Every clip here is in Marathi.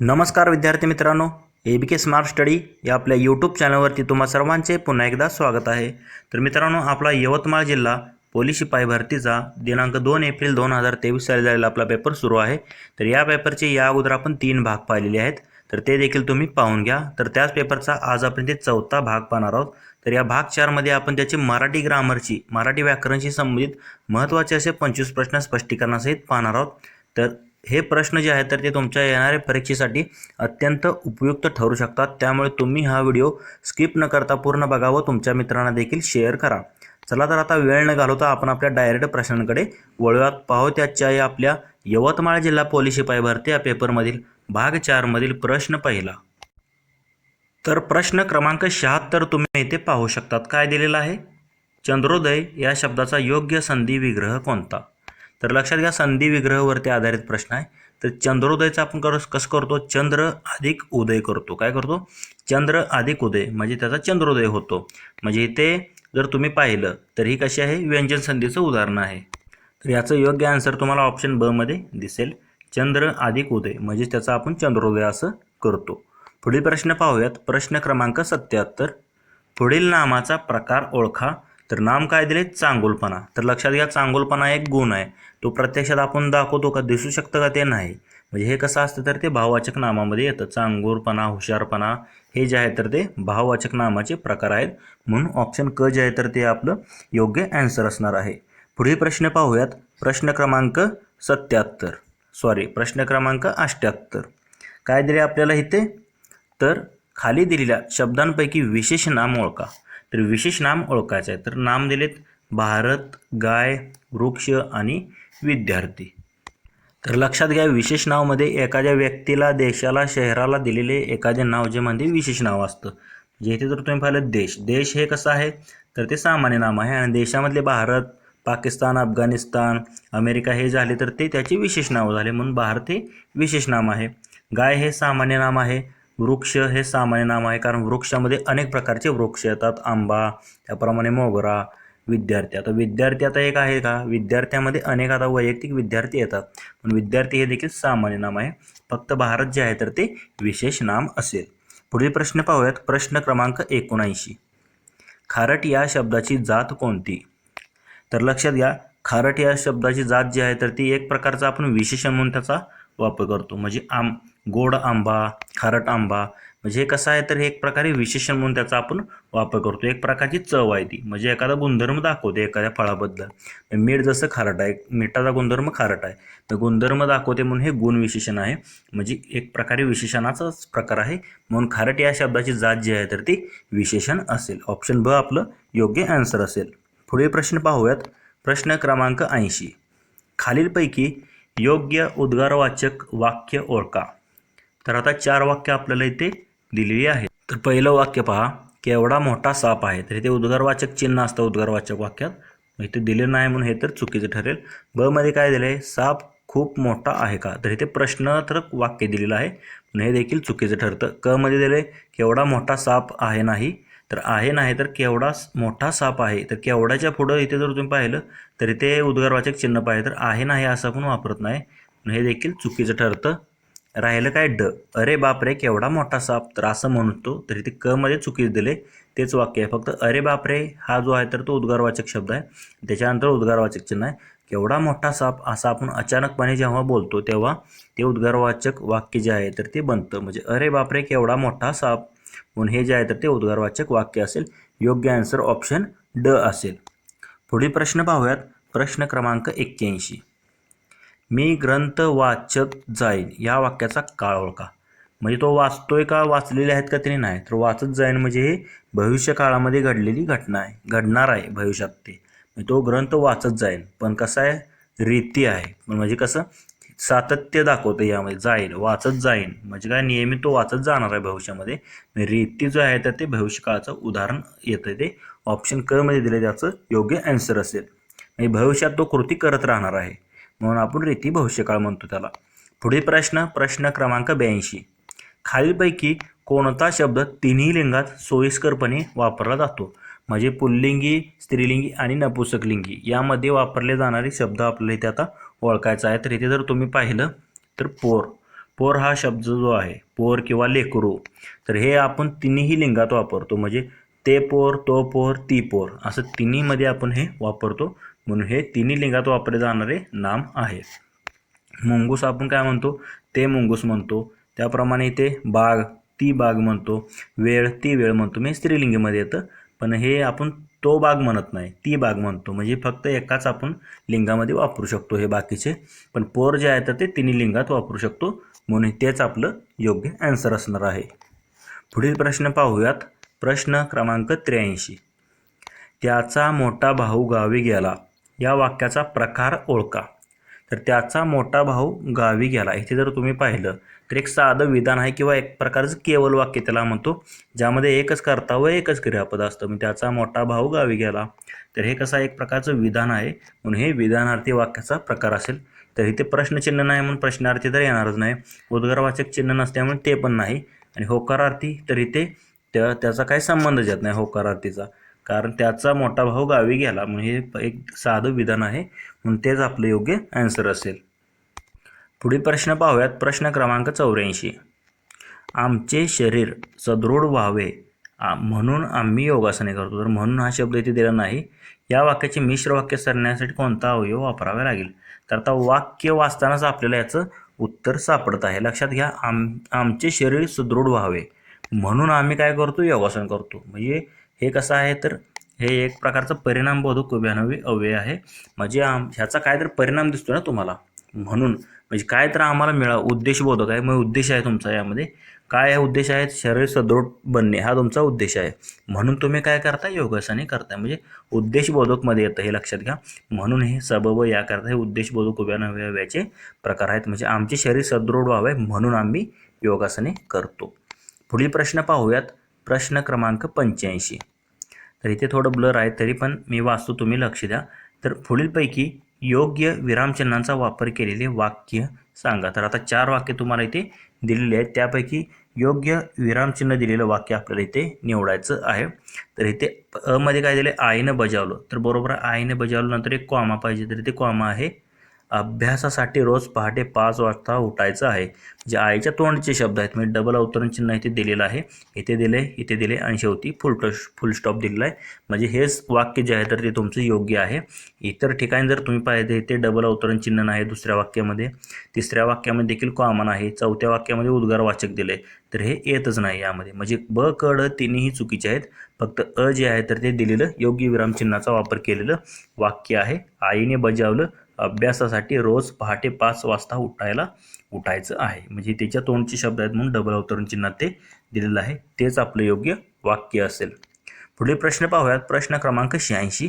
नमस्कार विद्यार्थी मित्रांनो ए बी के स्मार्ट स्टडी या आपल्या यूट्यूब चॅनलवरती तुम्हा सर्वांचे पुन्हा एकदा स्वागत आहे. तर मित्रांनो आपला यवतमाळ जिल्हा पोलीस शिपाई भरतीचा दिनांक दोन एप्रिल दोन हजार तेवीस साली झालेला आपला पेपर सुरू आहे. तर या पेपरचे या अगोदर आपण तीन भाग पाहिलेले आहेत. तर ते देखील तुम्ही पाहून घ्या. तर त्याच पेपरचा आज आपण ते चौथा भाग पाहणार आहोत. तर या भाग चारमध्ये आपण त्याची मराठी ग्रामरची मराठी व्याकरणशी संबंधित महत्त्वाचे असे पंचवीस प्रश्न स्पष्टीकरणासहित पाहणार आहोत. तर हे प्रश्न जे आहेत तर ते तुमच्या येणाऱ्या परीक्षेसाठी अत्यंत उपयुक्त ठरू शकतात. त्यामुळे तुम्ही हा व्हिडिओ स्किप न करता पूर्ण बघा व तुमच्या मित्रांना देखील शेअर करा. चला तर आता वेळ न घालवता आपण आपल्या डायरेक्ट प्रश्नांकडे वळूयात. पाहू त्याच्या या आपल्या यवतमाळ जिल्हा पोलीस शिपाई भरती या पेपरमधील भाग चारमधील प्रश्न पहिला. तर प्रश्न क्रमांक शहात्तर तुम्ही इथे पाहू शकतात. काय दिलेलं आहे? चंद्रोदय या शब्दाचा योग्य संधी विग्रह कोणता? तर लक्षात घ्या संधी विग्रहवरती आधारित प्रश्न आहे. तर चंद्रोदयचा आपण कर कसं करतो? चंद्र अधिक उदय करतो. काय करतो? चंद्र अधिक उदय म्हणजे त्याचा चंद्रोदय होतो. म्हणजे इथे जर तुम्ही पाहिलं तर ही कशी आहे? व्यंजन संधीचं उदाहरण आहे. तर याचं योग्य आन्सर तुम्हाला ऑप्शन ब मध्ये दिसेल. चंद्र अधिक उदय म्हणजे त्याचा आपण चंद्रोदय असं करतो. पुढील प्रश्न पाहूयात. प्रश्न क्रमांक सत्याहत्तर पुढील नामाचा प्रकार ओळखा. तर नाम काय दिले? चांगुलपणा. तर लक्षात घ्या चांगुलपणा एक गुण आहे. तो प्रत्यक्षात आपण दाखवतो का दिसू शकतं का ते नाही. म्हणजे हे कसं असतं तर ते भाववाचक नामामध्ये येतं. चांगुलपणा हुशारपणा हे जे आहे तर ते भाववाचक नामाचे प्रकार आहेत. म्हणून ऑप्शन क जे आहे तर ते आपलं योग्य ॲन्सर असणार आहे. पुढील प्रश्न पाहूयात. प्रश्न क्रमांक सत्याहत्तर. सॉरी प्रश्न क्रमांक अष्ट्याहत्तर काय दिले आपल्याला इथे? तर खाली दिलेल्या शब्दांपैकी विशेष नाम ओळखा. तर विशेष नाम ओळखायचं आहे. तर नाम दिलेत भारत गाय वृक्ष आणि विद्यार्थी. तर लक्षात घ्या विशेष नावमध्ये एखाद्या व्यक्तीला देशाला शहराला दिलेले एखादे नाव जे म्हणजे विशेष नाव असतं. म्हणजे इथे जर तुम्ही पाहिलं देश देश हे कसं आहे? तर ते सामान्य नाम आहे आणि देशामधले भारत पाकिस्तान अफगाणिस्तान अमेरिका हे झाले तर ते त्याचे विशेष नाव झाले म्हणून भारत हे विशेष नाम आहे. गाय हे सामान्य नाम आहे. वृक्ष हे सामान्य नाम आहे. कारण वृक्षामध्ये अनेक प्रकारचे वृक्ष येतात. आंबा त्याप्रमाणे मोगरा विद्यार्थी. आता विद्यार्थी आता एक आहे का? विद्यार्थ्यामध्ये अनेक आता वैयक्तिक विद्यार्थी येतात. पण विद्यार्थी हे देखील सामान्य नाम आहे. फक्त भारत जे आहे तर ते विशेष नाम असेल. पुढील प्रश्न पाहूयात. प्रश्न क्रमांक एकोणऐंशी. खारट या शब्दाची जात कोणती? तर लक्षात घ्या. खारट या शब्दाची जात जी आहे तर ती एक प्रकारचा आपण विशेषण म्हणून त्याचा वापर करतो. म्हणजे आम गोड आंबा खारट आंबा म्हणजे हे कसं आहे तर हे एक प्रकारे विशेषण म्हणून त्याचा आपण वापर करतो. एक प्रकारची चव आहे ती. म्हणजे एखादा गुणधर्म दाखवते एखाद्या फळाबद्दल. मीठ जसं खारट आहे मिठाचा गुणधर्म खारट आहे. तर गुणधर्म दाखवते म्हणून हे गुण विशेषण आहे. म्हणजे एक प्रकारे विशेषणाचाच प्रकार आहे. म्हणून खारट या शब्दाची जात जी आहे तर ती विशेषण असेल. ऑप्शन ब आपलं योग्य आन्सर असेल. पुढे प्रश्न पाहूयात. प्रश्न क्रमांक ऐंशी. खालीलपैकी योग्य उद्गारवाचक वाक्य ओळखा. तर आता चार वाक्य आपल्याला इथे दिलेली आहेत. तर पहिलं वाक्य पहा केवढा मोठा साप आहे. तर इथे उद्गारवाचक चिन्ह असतं उद्गारवाचक वाक्यात. इथे दिले नाही म्हणून हे तर चुकीचं ठरेल. ब मध्ये काय दिलं आहे साप खूप मोठा आहे का? तर इथे प्रश्नार्थक वाक्य दिलेलं आहे. पण हे देखील चुकीचं ठरतं. क मध्ये दिलं आहे केवढा मोठा साप आहे नाही. तर आहे नाही तर केवढा मोठा साप आहे. तर केवढ्याच्या पुढं इथे जर तुम्ही पाहिलं तर इथे उद्गारवाचक चिन्ह पाहिजे तर आहे नाही असं आपण वापरत नाही. हे देखील चुकीचं ठरतं. राहिलं काय ड? अरे बापरे केवढा मोठा साप. तर असं म्हणतो तर इथे क मध्ये चुकीच दिले. तेच वाक्य आहे. फक्त अरे बापरे हा जो आहे तर तो उद्गारवाचक शब्द आहे. त्याच्यानंतर उद्गारवाचक चिन्ह आहे. केवढा मोठा साप असा आपण अचानकपणे जेव्हा बोलतो तेव्हा ते उद्गारवाचक वाक्य जे आहे तर ते बनतं. म्हणजे अरे बापरे केवढा मोठा साप. म्हणून हे जे आहे तर ते उद्गारवाचक वाक्य असेल. योग्य आन्सर ऑप्शन ड असेल. पुढील प्रश्न पाहूयात. प्रश्न क्रमांक एक्क्याऐंशी. मी ग्रंथ वाचत जाईन. या वाक्याचा काळ ओळखा. म्हणजे तो वाचतोय का वाचलेले आहेत का तरी नाही. तर वाचत जाईन म्हणजे हे भविष्य काळामध्ये घडलेली घटना आहे. घडणार आहे भविष्यात ते. म्हणजे तो ग्रंथ वाचत जाईन. पण कसं आहे? रीती आहे. म्हणजे कसं? सातत्य दाखवतं यामध्ये. जाईल वाचत जाईन म्हणजे काय नियमित तो वाचत जाणार आहे भविष्यामध्ये. रीती जो आहे तर ते भविष्यकाळाचं उदाहरण येतं ते. ऑप्शन क मध्ये दिले त्याचं योग्य अँसर असेल. म्हणजे भविष्यात तो कृती करत राहणार आहे. म्हणून आपण रीती भविष्यकाळ म्हणतो त्याला. पुढे प्रश्न प्रश्न क्रमांक ब्याऐंशी. खालीलपैकी कोणता शब्द तिन्ही लिंगात सोयीस्करपणे वापरला जातो? म्हणजे पुल्लिंगी स्त्रीलिंगी आणि नपुसकलिंगी. यामध्ये वापरले जाणारे शब्द आपल्याला इथे आता ओळखायचा आहे. तर इथे जर तुम्ही पाहिलं तर पोर. पोर हा शब्द जो आहे पोर किंवा लेकरू. तर हे आपण तिन्ही लिंगात वापरतो. म्हणजे ते पोर तो पोर ती पोर. असं तिन्हीमध्ये आपण हे वापरतो. म्हणून हे तिन्ही लिंगात वापरले जाणारे नाम आहे मुंगूस आपण काय म्हणतो? ते मुंगूस म्हणतो. त्याप्रमाणे इथे बाग ती बाग म्हणतो. वेळ ती वेळ म्हणतो. मी स्त्रीलिंगीमध्ये येतं. पण हे आपण तो भाग म्हणत नाही ती बाग म्हणतो. म्हणजे फक्त एकाच आपण लिंगामध्ये वापरू शकतो हे बाकीचे. पण पोर जे आहे तर ते तिन्ही लिंगात वापरू शकतो. म्हणून तेच आपलं योग्य ॲन्सर असणार आहे. पुढील प्रश्न पाहूयात. प्रश्न क्रमांक त्र्याऐंशी. त्याचा मोठा भाऊ गावी गेला. या वाक्याचा प्रकार ओळखा. तर त्याचा मोठा भाऊ गावी गेला. इथे जर तुम्ही पाहिलं एक साधं विधान आहे किंवा एक प्रकारचं केवल वाक्य त्याला म्हणतो ज्यामध्ये एकच कर्ता व एकच क्रियापद असतं. म्हणजे त्याचा मोठा भाऊ गावी गेला तर हे कसं एक प्रकारचं विधान आहे? म्हणून हे विधानार्थी वाक्याचा प्रकार असेल. तर इथे प्रश्नचिन्ह नाही म्हणून प्रश्नार्थी तर येणारच नाही. उद्गारवाचक चिन्ह नसल्यामुळे ते पण नाही. आणि होकारार्थी तर इथे त्या त्याचा काही संबंधच येत नाही होकारार्थीचा. कारण त्याचा मोठा भाऊ गावी गेला म्हणून हे एक साधं विधान आहे. म्हणून तेच आपलं योग्य ॲन्सर असेल. पुढील प्रश्न पाहूयात. प्रश्न क्रमांक चौऱ्याऐंशी. आमचे शरीर सदृढ व्हावे म्हणून आम्ही योगासने करतो. तर म्हणून हा शब्द इथे दिला नाही. या वाक्याचे मिश्र वाक्य सरण्यासाठी कोणता अवयव वापरावा लागेल? तर आता वाक्य वाचतानाच आपल्याला याचं उत्तर सापडत आहे. लक्षात घ्या आम आमचे शरीर सुदृढ व्हावे म्हणून आम्ही काय करतो? योगासन करतो. म्हणजे हे कसं आहे? तर हे एक प्रकारचं परिणामबोधक उभ्यानवी अवयव आहे. म्हणजे आम ह्याचा काय तर परिणाम दिसतो ना तुम्हाला? म्हणून म्हणजे काय तर आम्हाला मिळा उद्देशबोधक आहे मग उद्देश आहे तुमचा यामध्ये. काय आहे उद्देश आहे? शरीर सदृढ बनणे हा तुमचा उद्देश आहे. म्हणून तुम्ही काय करता योगासने करताय. म्हणजे उद्देशबोधकमध्ये येतं हे लक्षात घ्या. म्हणून हे सबब याकरता हे उद्देशबोधक उभ्या नव्याचे प्रकार आहेत. म्हणजे आमचे शरीर सदृढ व्हावे म्हणून आम्ही योगासने करतो. पुढील प्रश्न पाहूयात. प्रश्न क्रमांक पंच्याऐंशी. तर इथे थोडं ब्लर आहे तरी पण मी वाचतो तुम्ही लक्ष द्या. तर पुढीलपैकी योग्य विरामचिन्हांचा वापर केलेले वाक्य सांगा. तर आता चार वाक्य तुम्हाला इथे दिलेली आहेत. त्यापैकी योग्य विरामचिन्ह दिलेलं वाक्य आपल्याला इथे निवडायचं आहे. तर इथे अमध्ये मध्ये काय दिले आईनं बजावलं. तर बरोबर आईने बजावलं नंतर एक कॉमा पाहिजे. तर इथे कॉमा आहे अभ्यासासाठी रोज पहाटे पाच वाजता उठायचं आहे. जे आईच्या तोंडचे शब्द आहेत म्हणजे डबल अवतरण चिन्ह इथे दिलेलं आहे. इथे दिले इथे दिले आणि शेवटी फुल फुल स्टॉप दिलेला आहे. म्हणजे हेच वाक्य जे आहे तर ते तुमचं योग्य आहे. इतर ठिकाणी जर तुम्ही पाहिजे ते डबल अवतरण चिन्ह नाही दुसऱ्या वाक्यामध्ये. तिसऱ्या वाक्यामध्ये देखील कॉमन आहे. चौथ्या वाक्यामध्ये उद्गारवाचक दिले. तर हे येतच नाही यामध्ये. म्हणजे ब कड तिन्ही चुकीचे आहेत. फक्त अ जे आहे तर ते दिलेलं योग्य विरामचिन्हाचा वापर केलेलं वाक्य आहे. आईने बजावलं अभ्यासासाठी रोज पहाटे पाच वाजता उठायला उठायचं आहे. म्हणजे त्याच्या तोंडचे शब्द आहेत म्हणून डबल अवतरण चिन्हात ते दिलेलं आहे. तेच आपलं योग्य वाक्य असेल. पुढे प्रश्न पाहूयात. प्रश्न क्रमांक शहाऐंशी.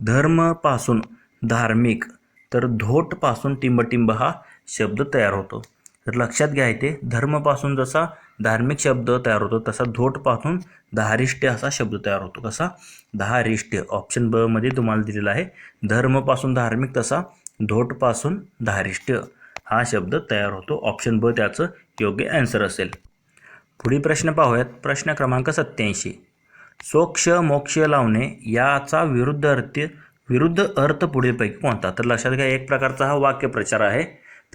धर्मपासून धार्मिक तर धोटपासून टिंबटिंब हा शब्द तयार होतो. तर लक्षात घ्या इथे धर्मपासून जसा धार्मिक शब्द तयार होतो तसा धोटपासून धारिष्ट्य असा शब्द तयार होतो. कसा? धारिष्ट्य ऑप्शन ब मध्ये तुम्हाला दिलेला आहे धर्मपासून धार्मिक तसा धोटपासून धारिष्ट्य हा शब्द तयार होतो. ऑप्शन ब त्याचं योग्य ॲन्सर असेल. पुढील प्रश्न पाहूयात. प्रश्न क्रमांक सत्याऐंशी सोक्ष मोक्ष लावणे याचा विरुद्ध अर्थ विरुद्ध अर्थ पुढीलपैकी कोणता? तर लक्षात घ्या एक प्रकारचा हा वाक्यप्रचार आहे.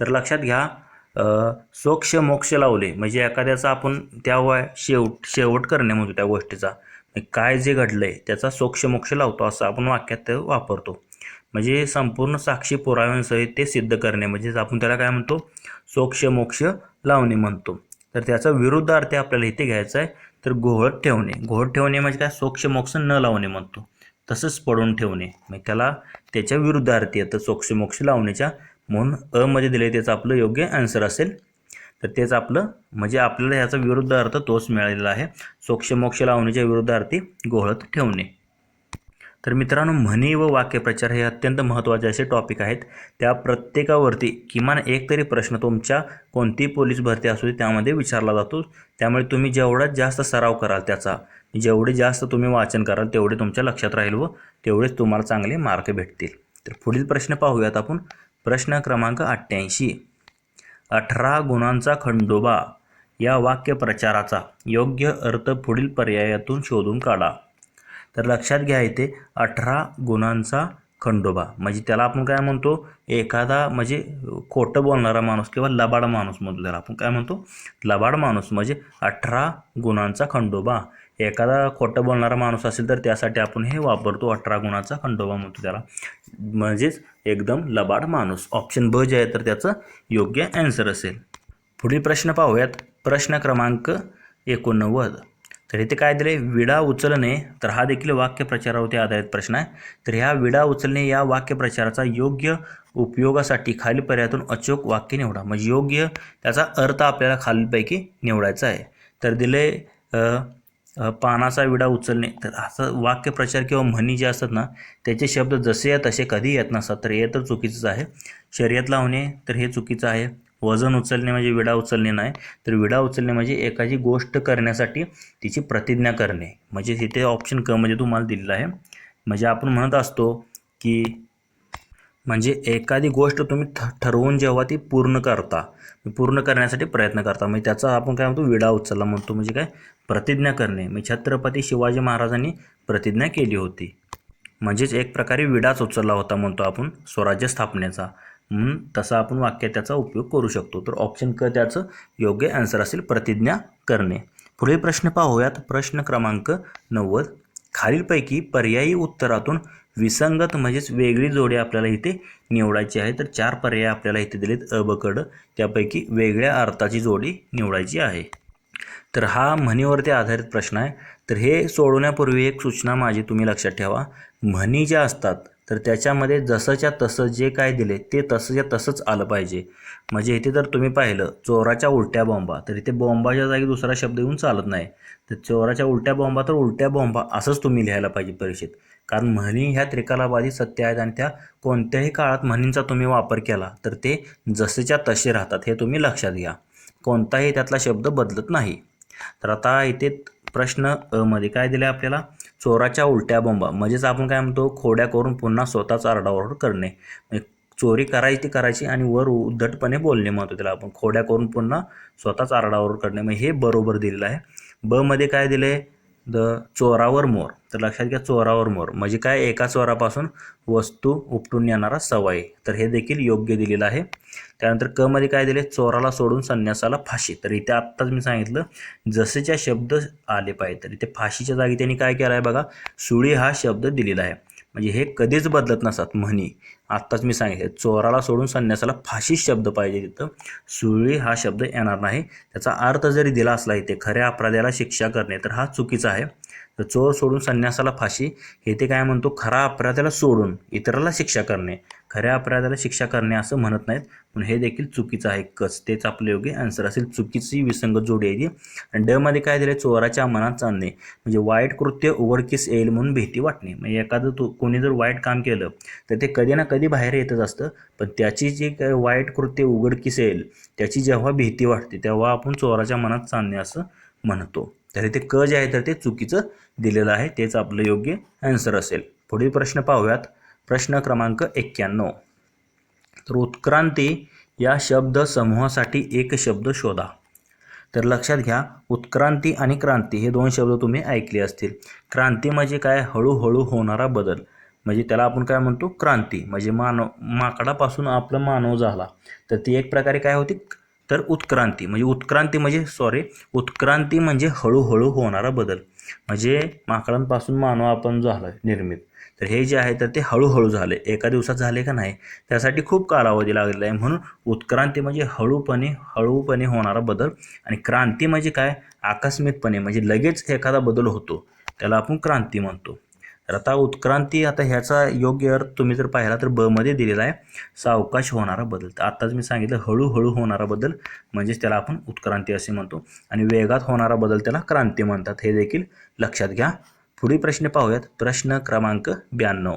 तर लक्षात घ्या सोक्ष मोक्ष लावले. म्हणजे एखाद्याचा आपण त्या वय शेवट शेवट करणे म्हणतो त्या गोष्टीचा. काय जे घडलंय त्याचा सोक्ष मोक्ष लावतो असं आपण वाक्यात वापरतो. म्हणजे संपूर्ण साक्षी पुराव्यांसहित ते सिद्ध करणे. म्हणजेच आपण त्याला काय म्हणतो? सोक्ष मोक्ष लावणे म्हणतो. तर त्याचा विरुद्ध अर्थ आपल्याला इथे घ्यायचा आहे तर घोळत ठेवणे. घोळत ठेवणे म्हणजे काय? सोक्ष मोक्ष न लावणे म्हणतो. तसंच पडून ठेवणे. म्हणजे त्याला त्याच्या विरुद्ध अर्थ येतं सोक्ष मोक्ष लावण्याच्या म्हणून अ मध्ये दिले त्याचं आपलं योग्य आन्सर असेल. तर तेच आपलं म्हणजे आपल्याला ह्याचा विरुद्ध अर्थ तोच मिळालेला आहे. सोक्ष मोक्ष लावण्याच्या विरुद्धार्थी गोहळत घोळत ठेवणे. तर मित्रांनो म्हणी व वाक्यप्रचार हे अत्यंत महत्त्वाचे असे टॉपिक आहेत. त्या प्रत्येकावरती किमान एक तरी प्रश्न तुमच्या कोणतीही पोलीस भरती असू दे त्यामध्ये विचारला जातो. त्यामुळे तुम्ही जेवढाच जास्त सराव कराल त्याचा जेवढे जास्त तुम्ही वाचन कराल तेवढे तुमच्या लक्षात राहील व तेवढेच तुम्हाला चांगले मार्क भेटतील. तर पुढील प्रश्न पाहूयात आपण. प्रश्न क्रमांक अठ्ठ्याऐंशी. अठरा गुणांचा खंडोबा या वाक्यप्रचाराचा योग्य अर्थ पुढील पर्यायातून शोधून काढा. तर लक्षात घ्या इथे अठरा गुणांचा खंडोबा. म्हणजे त्याला आपण काय म्हणतो? एखादा म्हणजे खोटं बोलणारा माणूस किंवा लबाड माणूस म्हणतो त्याला आपण काय म्हणतो? लबाड माणूस म्हणजे अठरा गुणांचा खंडोबा. एखादा खोटं बोलणारा माणूस असेल तर त्यासाठी आपण हे वापरतो अठरा गुणाचा खंडोबा म्हणतो त्याला. म्हणजेच एकदम लबाड माणूस. ऑप्शन ब जे आहे तर त्याचं योग्य ॲन्सर असेल. पुढील प्रश्न पाहूयात. प्रश्न क्रमांक एकोणनव्वद. तर इथे काय दिले विडा उचलणे. तर हा देखील वाक्यप्रचारावरती आधारित प्रश्न आहे. तर ह्या विडा उचलणे या वाक्यप्रचाराचा योग्य उपयोगासाठी खालील पर्यायातून अचूक वाक्य निवडा. म्हणजे योग्य त्याचा अर्थ आपल्याला खालीलपैकी निवडायचा आहे. तर दिले पानाचा विडा उचलणे. तर असं वाक्यप्रचार किंवा म्हणी जे असतात ना त्याचे शब्द जसे या तसे कधी येत नसतात. तर हे तर चुकीचंच आहे. शर्यत लावणे तर हे चुकीचं आहे. वजन उचलणे म्हणजे विडा उचलणे नाही. तर विडा उचलणे म्हणजे एखादी गोष्ट करण्यासाठी तिची प्रतिज्ञा करणे. म्हणजे तिथे ऑप्शन क म्हणजे तुम्हाला दिलेलं आहे. म्हणजे आपण म्हणत असतो की म्हणजे एखादी गोष्ट तुम्ही ठ ठरवून जेव्हा ती पूर्ण करता पूर्ण करण्यासाठी प्रयत्न करता. म्हणजे त्याचा आपण काय म्हणतो विडा उचलला म्हणतो म्हणजे काय? प्रतिज्ञा करणे. म्हणजे छत्रपती शिवाजी महाराजांनी प्रतिज्ञा केली होती. म्हणजेच एक प्रकारे विडाच उचलला होता म्हणतो आपण स्वराज्य स्थापनेचा. म्हणून तसा आपण वाक्य त्याचा उपयोग करू शकतो. तर ऑप्शन क त्याचं योग्य आन्सर असेल प्रतिज्ञा करणे. पुढील प्रश्न पाहूयात. प्रश्न क्रमांक नव्वद. खालीलपैकी पर्यायी उत्तरातून विसंगत म्हणजेच वेगळी जोडी आपल्याला इथे निवडायची आहे. तर चार पर्याय आपल्याला इथे दिलेत. अ ब त्यापैकी वेगळ्या अर्थाची जोडी निवडायची आहे. तर हा म्हणीवरती आधारित प्रश्न आहे. तर हे सोडवण्यापूर्वी एक सूचना माझी तुम्ही लक्षात ठेवा. म्हणी ज्या असतात तर त्याच्यामध्ये जसंच्या तसं जे काय दिले ते तसंच्या तसंच आलं पाहिजे. म्हणजे इथे जर तुम्ही पाहिलं चोराच्या उलट्या बॉम्बा तर इथे बॉम्बाच्या जागी दुसरा शब्द येऊन चालत नाही. तर चोराच्या उलट्या बॉम्बा तर उलट्या बॉम्बा असंच तुम्ही लिहायला पाहिजे परीक्षेत. कारण म्हणी ह्या त्रिकालाबाधित सत्य आहेत आणि त्या कोणत्याही काळात म्हणींचा तुम्ही वापर केला तर ते जसेच्या तसे राहतात हे तुम्ही लक्षात घ्या. कोणताही त्यातला शब्द बदलत नाही. तर आता इथे प्रश्नमध्ये काय दिलं आहे आपल्याला? चोराच्या उलट्या बोंबा. म्हणजेच आपण काय म्हणतो खोड्या करून पुन्हा स्वतःच आरडाओरड करणे. म्हणजे चोरी करायची ती करायची आणि वर उद्धटपणे बोलणे म्हणतो त्याला आपण खोड्या करून पुन्हा स्वतःच आरडाओरड करणे. मग हे बरोबर दिलेलं आहे. ब मध्ये काय आहे द चोरावर मोर. तर लक्षात घ्या चोरावर मोर. म्हणजे काय? एका चोरापासून वस्तू उपटून येणारा सवाई. तर हे देखील योग्य दिलेलं आहे. त्यानंतर क मध्ये काय दिले? चोराला सोडून संन्यासाला फाशी. तर इथे आत्ताच मी सांगितलं जसेच्या शब्द आले पाहिजे तर इथे फाशीच्या जागी त्यांनी काय केलं आहे बघा? सुळी हा शब्द दिलेला आहे. म्हणजे हे कधीच बदलत नसतात. म्हणी. आत्ताच मी सांगितलं चोराला सोडून संन्यासाला फाशी शब्द पाहिजे तिथं. सुळी हा शब्द येणार नाही. त्याचा अर्थ जरी दिला असला इथे खऱ्या अपराध्याला शिक्षा करणे तर हा चुकीचा आहे. तर चोर सोडून संन्यासाला फाशी हे ते काय म्हणतो खरा अपराध्याला सोडून इतराला शिक्षा करणे. खऱ्या अपराध्याला शिक्षा करणे असं म्हणत नाहीत पण हे देखील चुकीचं आहे. कच तेच आपलं योग्य आन्सर असेल. चुकीची विसंगत जोडी आहे ती. आणि ड मध्ये काय दिले चोराच्या मनात चालणे म्हणजे वाईट कृत्य उघडकीस येईल म्हणून भीती वाटणे. म्हणजे एखादं तो कोणी जर वाईट काम केलं तर ते कधी ना कधी बाहेर येतच असतं. पण त्याची जी काय वाईट कृत्य उघडकीस येईल त्याची जेव्हा भीती वाटते तेव्हा आपण चोराच्या मनात चालणे असं म्हणतो. तर इथे क जे आहे तर ते चुकीचं दिलेलं आहे तेच आपलं योग्य ॲन्सर असेल. पुढील प्रश्न पाहूयात. प्रश्न क्रमांक एक्क्याण्णव. तर उत्क्रांती या शब्द समूहासाठी एक शब्द शोधा. तर लक्षात घ्या उत्क्रांती आणि क्रांती हे दोन शब्द तुम्ही ऐकले असतील. क्रांती म्हणजे काय? हळूहळू होणारा बदल. म्हणजे त्याला आपण काय म्हणतो? क्रांती. म्हणजे मानव माकडापासून आपला मानव झाला. तर ती एक प्रकारे काय होती? तर उत्क्रांती म्हणजे उत्क्रांती म्हणजे सॉरी उत्क्रांती म्हणजे हळूहळू होणारा बदल. म्हणजे माकडांपासून मानव आपण झाला निर्मित. तर हे जे आहे तर ते हळूहळू झाले. एका दिवसात झाले का नाही त्यासाठी खूप कालावधी लागलेला आहे. म्हणून उत्क्रांती म्हणजे हळूपणे हळूपणे होणारा बदल. आणि क्रांती म्हणजे काय? आकस्मिकपणे म्हणजे लगेच एखादा बदल होतो. त्याला आपण क्रांती म्हणतो. तर आता उत्क्रांती आता ह्याचा योग्य अर्थ तुम्ही जर पाहिला तर बमध्ये दिलेला आहे. सावकाश होणारा बदल. तर आत्ताच मी सांगितलं हळूहळू होणारा बदल म्हणजेच त्याला आपण उत्क्रांती असे म्हणतो. आणि वेगात होणारा बदल त्याला क्रांती म्हणतात. हे देखील लक्षात घ्या. पुढील प्रश्न पाहूयात. प्रश्न क्रमांक ब्याण्णव.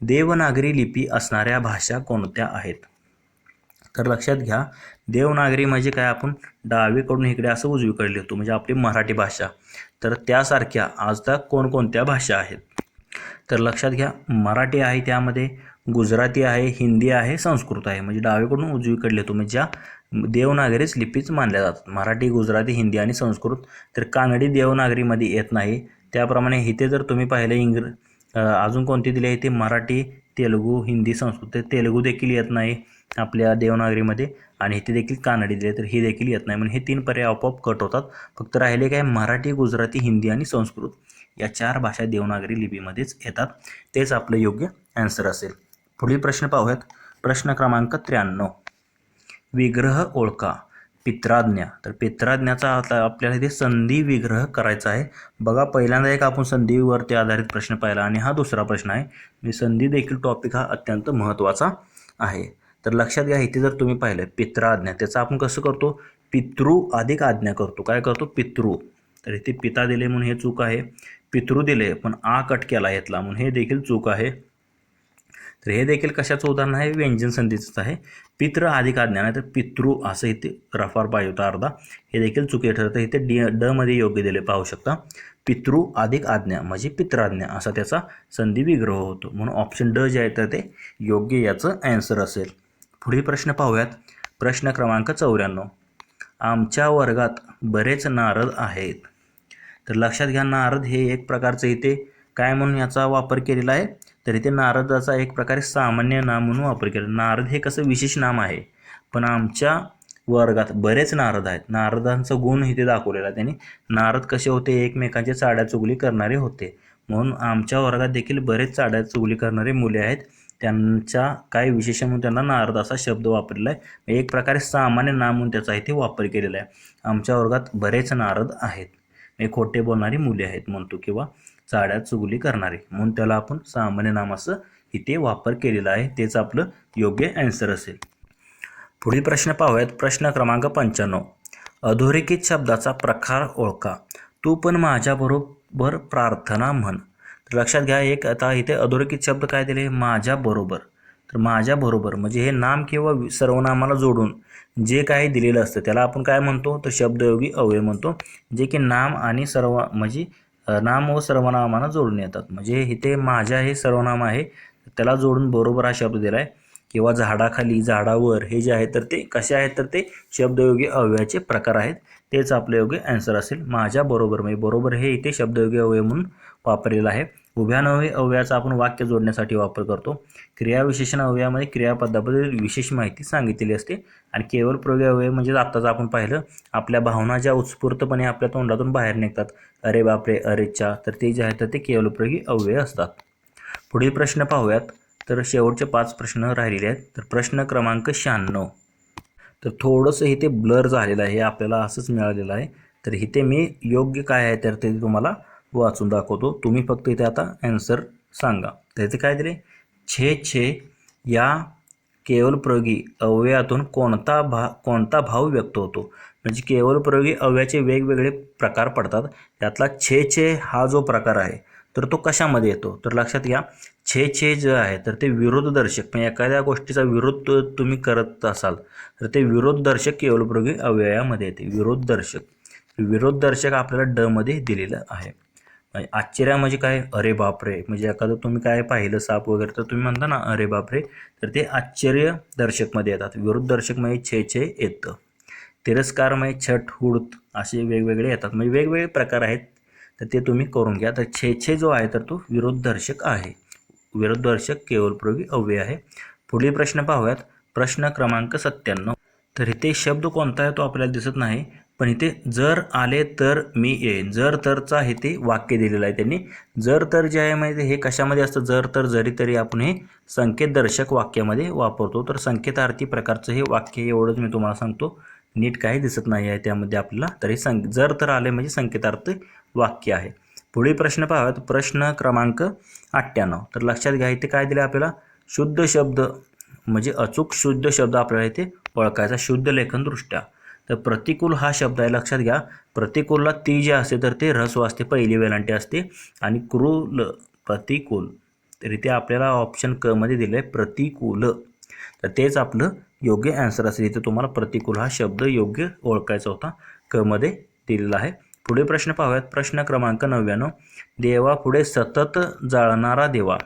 देवनागरी लिपी असणाऱ्या भाषा कोणत्या आहेत? तर लक्षात घ्या. देवनागरी म्हणजे काय? आपण डावीकडून इकडे असं उजवीकडे लिहितो. म्हणजे आपली मराठी भाषा. तर त्यासारख्या आज तक कोणकोणत्या भाषा आहेत? तर लक्षात घ्या मराठी आहे त्यामध्ये गुजराती आहे हिंदी आहे संस्कृत आहे. म्हणजे डावीकडून उजवीकडले तुम्ही ज्या देवनागरीच लिपीच मानल्या जातात. मराठी गुजराती हिंदी आणि संस्कृत तर कानडी देवनागरीमध्ये येत नाही. त्याप्रमाणे इथे जर तुम्ही पाहिलं इंग्र अजून कोणती दिली आहे ती? मराठी तेलुगू हिंदी संस्कृत तर तेलुगू देखील येत नाही आपल्या देवनागरीमध्ये आणि इथे देखील कानडी दिले तर ही देखील येत नाही. म्हणून हे तीन पर्याय आपोआप कट होतात. फक्त राहिले काय? मराठी गुजराती हिंदी आणि संस्कृत. या चार भाषा देवनागरी लिपीमध्येच येतात. तेच आपलं योग्य ॲन्सर असेल. पुढील प्रश्न पाहूयात. प्रश्न क्रमांक त्र्याण्णव. विग्रह ओळखा. पित्राज्ञा. तर पित्राज्ञाचा आता आपल्याला इथे संधी विग्रह करायचा आहे. बघा पहिल्यांदा एक आपण संधीवरती आधारित प्रश्न पाहिला आणि हा दुसरा प्रश्न आहे. मी संधी देखील टॉपिक हा अत्यंत महत्त्वाचा आहे. तर लक्षात घ्या इथे जर तुम्ही पाहिलं पित्राज्ञा त्याचं आपण कसं करतो? पितृ अधिक आज्ञा करतो. काय करतो? पितृ. तर इथे पिता दिले म्हणून हे चूक आहे. पितृ दिले पण आ कट केला घेतला म्हणून हे देखील चूक आहे. तर हे देखील कशाचं उदाहरण आहे? व्यंजन संधीचंच आहे. पित्र अधिक आज्ञा नाही तर पितृ असं इथे रफार पाहिजे होता अर्धा. हे देखील चुकी ठरतं. इथे डी ड मध्ये योग्य दिले पाहू शकता. पितृ अधिक आज्ञा म्हणजे पित्राज्ञा असा त्याचा संधी विग्रह होतो. म्हणून ऑप्शन ड जे आहे तर ते योग्य याचं ॲन्सर असेल. पुढील प्रश्न पाहूयात. प्रश्न क्रमांक चौऱ्याण्णव. आमच्या वर्गात बरेच नारद आहेत. तर लक्षात घ्या नारद हे एक प्रकारचं इथे काय म्हणून याचा वापर केलेला आहे? तर इथे नारदाचा एक प्रकारे सामान्य नाम म्हणून वापर केला. नारद हे कसं विशेष नाम आहे? पण आमच्या वर्गात बरेच नारद आहेत. नारदांचा गुण इथे दाखवलेला आहे त्यांनी. नारद कसे होते? एकमेकांचे चाड्या चुगली करणारे होते. म्हणून आमच्या वर्गात देखील बरेच चाड्या चुगली करणारे मुले आहेत. त्यांच्या काय विशेष म्हणून त्यांना नारद असा शब्द वापरलेला आहे. एक प्रकारे सामान्य नाम म्हणून त्याचा इथे वापर केलेला आहे. आमच्या वर्गात बरेच नारद आहेत. हे खोटे बोलणारी मुले आहेत म्हणतो किंवा चाड्या चुगली करणारी. म्हणून त्याला आपण सामान्य नाम असं इथे वापर केलेला आहे. तेच आपलं योग्य ॲन्सर असेल. पुढील प्रश्न पाहूयात. प्रश्न क्रमांक पंच्याण्णव. अधोरेखित शब्दाचा प्रकार ओळखा. तू पण माझ्याबरोबर प्रार्थना म्हण. तर लक्षात घ्या एक आता इथे अधोरेखित शब्द काय दिले? माझ्याबरोबर. तर माझ्याबरोबर म्हणजे हे नाम किंवा सर्वनामाला जोडून जे काही दिलेलं असतं त्याला आपण काय म्हणतो? तर शब्दयोगी अवयव म्हणतो जे की नाम आणि सर्व म्हणजे नाम व सर्वनामाला जोडून येतात. म्हणजे इथे माझ्या हे सर्वनाम आहे त्याला जोडून बरोबर हा शब्द दिला आहे किंवा झाडाखाली झाडावर हे जे आहे तर ते कसे आहेत तर ते शब्दयोगी अवयवाचे प्रकार आहेत. तेच आपलं योग्य ॲन्सर असेल. माझ्याबरोबर म्हणजे बरोबर हे इथे शब्दयोगी अवयव म्हणून वापरलेलं आहे. उभ्यानवी अवयाचा आपण वाक्य जोडण्यासाठी वापर करतो. क्रियाविशेषण अवयवामध्ये क्रियापदाबद्दल विशेष माहिती सांगितलेली असते. आणि केवळ प्रयोगी अवयव म्हणजे आत्ताच आपण पाहिलं आपल्या भावना ज्या उत्स्फूर्तपणे आपल्या तोंडातून बाहेर निघतात. अरे बापरे अरेच्छा तर ते जे आहेत तर ते केवळ प्रयोगी अवयव असतात. पुढील प्रश्न पाहूयात. तर शेवटचे पाच प्रश्न राहिलेले आहेत. तर प्रश्न क्रमांक शहाण्णव. तर थोडंसं इथे ब्लर झालेलं आहे. हे आपल्याला असंच मिळालेलं आहे. तर इथे मी योग्य काय आहे तर ते तुम्हाला वाचून दाखवतो. तुम्ही फक्त इथे आता ॲन्सर सांगा. त्याचं काय दिले छे छे या केवल प्रयोगी अवयवातून कोणता भा कोणता भाव व्यक्त होतो? म्हणजे केवल प्रयोगी अवयवाचे वेगवेगळे प्रकार पडतात. त्यातला छे छे हा जो प्रकार आहे तर तो कशामध्ये येतो? तर लक्षात घ्या छे छे जे आहे तर ते विरोधदर्शक म्हणजे एखाद्या गोष्टीचा विरोध तुम्ही करत असाल तर ते विरोधदर्शक केवलप्रयोगी अव्ययामध्ये येते. विरोधदर्शक. विरोधदर्शक आपल्याला ड मध्ये दिलेलं आहे. आश्चर्य म्हणजे काय? अरे बापरे! म्हणजे एखादं तुम्ही काय पाहिलं साप वगैरे तर तुम्ही म्हणता ना अरे बापरे! तर ते आश्चर्य दर्शकमध्ये येतात. विरुद्ध म्हणजे छे छे येतं. तिरस्कार म्हणजे छट हुडत असे वेगवेगळे येतात. म्हणजे वेगवेगळे प्रकार आहेत. तर ते तुम्ही करून घ्या. तर छे छे जो आहे तर तो विरोध दर्शक आहे. विरोध दर्शक केवलप्रयोगी अव्यय आहे. पुढील प्रश्न पाहूयात. प्रश्न क्रमांक सत्त्याण्णव. तर इथे शब्द कोणता आहे तो आपल्याला दिसत नाही. पण इथे जर आले तर मी येईन. जर तरचा ते वाक्य दिलेलं आहे त्यांनी. जर तर जे आहे माहिती हे कशामध्ये असतं? जर तर जरी तरी आपण हे संकेतदर्शक वाक्यामध्ये वापरतो. तर संकेतार्थी प्रकारचं हे वाक्य एवढंच मी तुम्हाला सांगतो. नीट काही दिसत नाही आहे त्यामध्ये आपल्याला. तरी सं जर तर आले म्हणजे संकेतार्थ वाक्य आहे. पुढील प्रश्न पाहूयात. प्रश्न क्रमांक अठ्ठ्याण्णव. तर लक्षात घ्या इथे काय दिलं आपल्याला? शुद्ध शब्द म्हणजे अचूक शुद्ध शब्द आपल्याला इथे ओळखायचा शुद्ध लेखनदृष्ट्या. तर प्रतिकूल हा शब्द आहे लक्षात घ्या. प्रतिकूलला ती जे असते तर ते ऱ्हस्व असते पहिली वेलांटी असते. आणि क्रूल प्रतिकूल रित्या आपल्याला ऑप्शन क मध्ये दिलं आहे प्रतिकूल. तर तेच आपलं योग्य ॲन्सर असेल. इथे तुम्हाला प्रतिकूल हा शब्द योग्य ओळखायचा होता क मध्ये दिलेला आहे. पुढे प्रश्न पाहूयात. प्रश्न क्रमांक नव्याण्णव. देवा पुढे सतत जाळणारा देवा.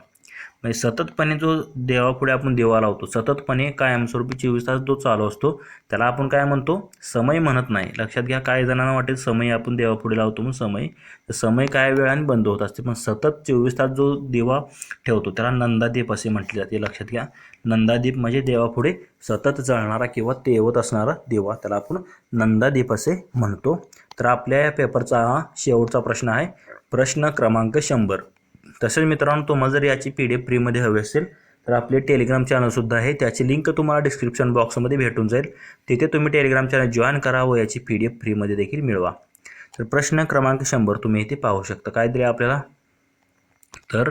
म्हणजे सततपणे जो देवापुढे आपण देवा लावतो सततपणे कायमस्वरूपी चोवीस तास जो चालू असतो त्याला आपण काय म्हणतो? समय म्हणत नाही. लक्षात घ्या काही जणांना वाटेल समय आपण देवापुढे लावतो म्हणून समय. तर समय काय वेळाने बंद होत असते? पण सतत चोवीस तास जो देवा ठेवतो त्याला नंदादीप असे म्हटले जाते. लक्षात घ्या नंदादीप म्हणजे देवापुढे सतत जळणारा किंवा तेवत असणारा देवा. त्याला आपण नंदादीप असे म्हणतो. तर आपल्या या पेपरचा हा शेवटचा प्रश्न आहे प्रश्न क्रमांक शंभर. तसेच मित्रांनो तुम्हाला जर याची पी डी एफ फ्रीमध्ये हवी असेल तर आपले टेलिग्राम चॅनलसुद्धा आहे. त्याची लिंक तुम्हाला डिस्क्रिप्शन बॉक्समध्ये भेटून जाईल. तिथे तुम्ही टेलिग्राम चॅनल जॉईन करा व याची पी डी एफ फ्रीमध्ये देखील मिळवा. तर प्रश्न क्रमांक शंभर तुम्ही इथे पाहू शकता. काय दिले आपल्याला? तर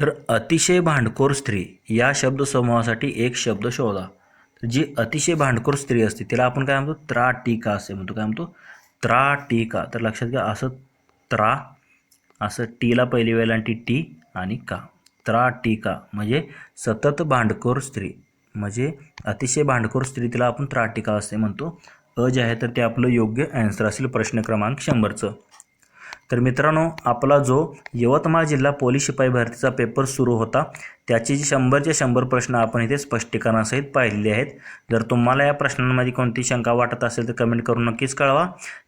तर अतिशय भांडखोर स्त्री या शब्दसमूहासाठी एक शब्द शोधा. तर जी अतिशय भांडखोर स्त्री असते तिला आपण काय म्हणतो? त्राटिका असे म्हणतो. काय म्हणतो? त्राटिका. तर लक्षात घ्या असं त्रा असं टीला पहिली वेलांटी टी टी आणि का. त्रा टीका म्हणजे सतत भांडखोर स्त्री. म्हणजे अतिशय भांडखोर स्त्री तिला आपण त्राटिका असे म्हणतो. अ जे आहे तर ते आपलं योग्य ॲन्सर असेल प्रश्न क्रमांक शंभरचं. तर मित्रांनो आपला जो यवतमाळ जिल्हा पोलीस शिपाई भरतीचा पेपर सुरू होता त्याचे जे शंभरचे शंभर प्रश्न आपण इथे स्पष्टीकरणासहित पाहिलेले आहेत. जर तुम्हाला या प्रश्नांमध्ये कोणती शंका वाटत असेल तर कमेंट करून नक्कीच कळवा.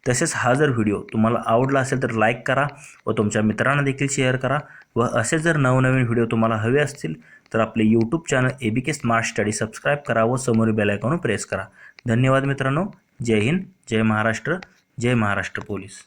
तसेच हा जर व्हिडिओ तुम्हाला आवडला असेल तर लाईक करा व तुमच्या मित्रांना देखील शेअर करा व असे जर नवनवीन व्हिडिओ तुम्हाला हवे असतील तर आपले YouTube channel A B K smart study subscribe करा व समोर बेलायकॉन प्रेस करा. धन्यवाद मित्रांनो. जय हिंद जय महाराष्ट्र जय महाराष्ट्र पोलीस.